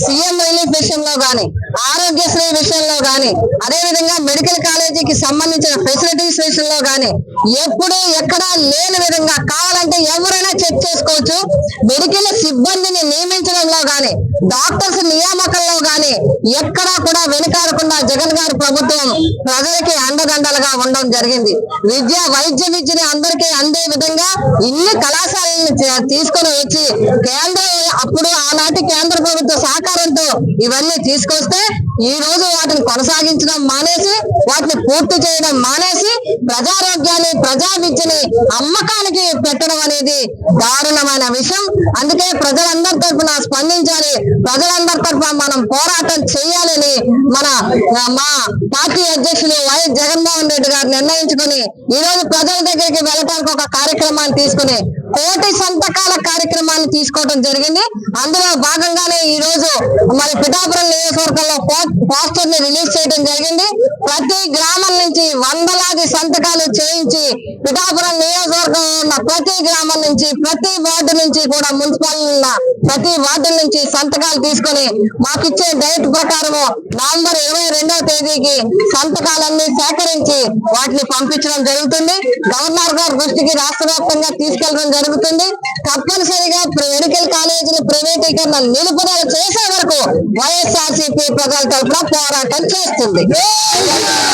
CM relief విషయంలో కానీ ఆరోగ్యశ్రీ విషయంలో గాని అదేవిధంగా మెడికల్ కాలేజీకి సంబంధించిన ఫెసిలిటీస్ విషయంలో కానీ ఎప్పుడు ఎక్కడా లేని విధంగా దొరికిన సిబ్బందిని నియమించడంలో గాని డాక్టర్స్ నియామకంలో గాని ఎక్కడా కూడా వెనుకాడకుండా జగన్ గారి ప్రభుత్వం ప్రజలకి అండదండలుగా ఉండడం జరిగింది. విద్య వైద్య విద్యని అందరికీ అందే విధంగా ఇన్ని కళాశాలను తీసుకొని వచ్చి కేంద్ర అప్పుడు ఆనాటి కేంద్ర ప్రభుత్వ సహకారం ఇవన్నీ తీసుకొస్తే ఈ రోజు వాటిని కొనసాగించడం మానేసి వాటిని పూర్తి చేయడం మానేసి ప్రజారోగ్యాన్ని ప్రజా విద్యని అమ్మకానికి పెట్టడం అనేది దారుణమైన విషయం. అందుకే ప్రజలందరి తరఫున స్పందించాలి. ప్రజలందరి తరఫున మనం పోరాటం చేయాలని మన మా పార్టీ అధ్యక్షులు వైఎస్ జగన్మోహన్ రెడ్డి గారు నిర్ణయించుకుని ఈ రోజు ప్రజల దగ్గరికి వెళ్ళడానికి ఒక కార్యక్రమాన్ని తీసుకుని కోటి సంతకాల కార్యక్రమాన్ని తీసుకోవడం జరిగింది. అందులో భాగంగానే ఈ రోజు మరి పిఠాపురం నియోజకవర్గంలో పోస్టర్ని రిలీజ్ చేయడం జరిగింది. ప్రతి గ్రామం నుంచి వందలాది సంతకాలు చేయించి పిఠాపురం నియోజకవర్గం ఉన్న ప్రతి గ్రామం నుంచి ప్రతి వార్డు నుంచి కూడా మున్సిపల్ ఉన్న ప్రతి వార్డు నుంచి సంతకాలు తీసుకొని మాకిచ్చే డేట్ ప్రకారము నవంబర్ ఇరవై రెండవ తేదీకి సంతకాలన్నీ సేకరించి వాటిని పంపించడం జరుగుతుంది. గవర్నర్ గారి దృష్టికి రాష్ట్ర వ్యాప్తంగా తీసుకెళ్ళడం జరుగుతుంది. తప్పనిసరిగా మెడికల్ కాలేజీల ప్రైవేటీకరణ నిలుపుదల చేసే వరకు వైఎస్ఆర్సీపీ ప్రజల తరఫున పోరాటం చేస్తుంది. Yeah.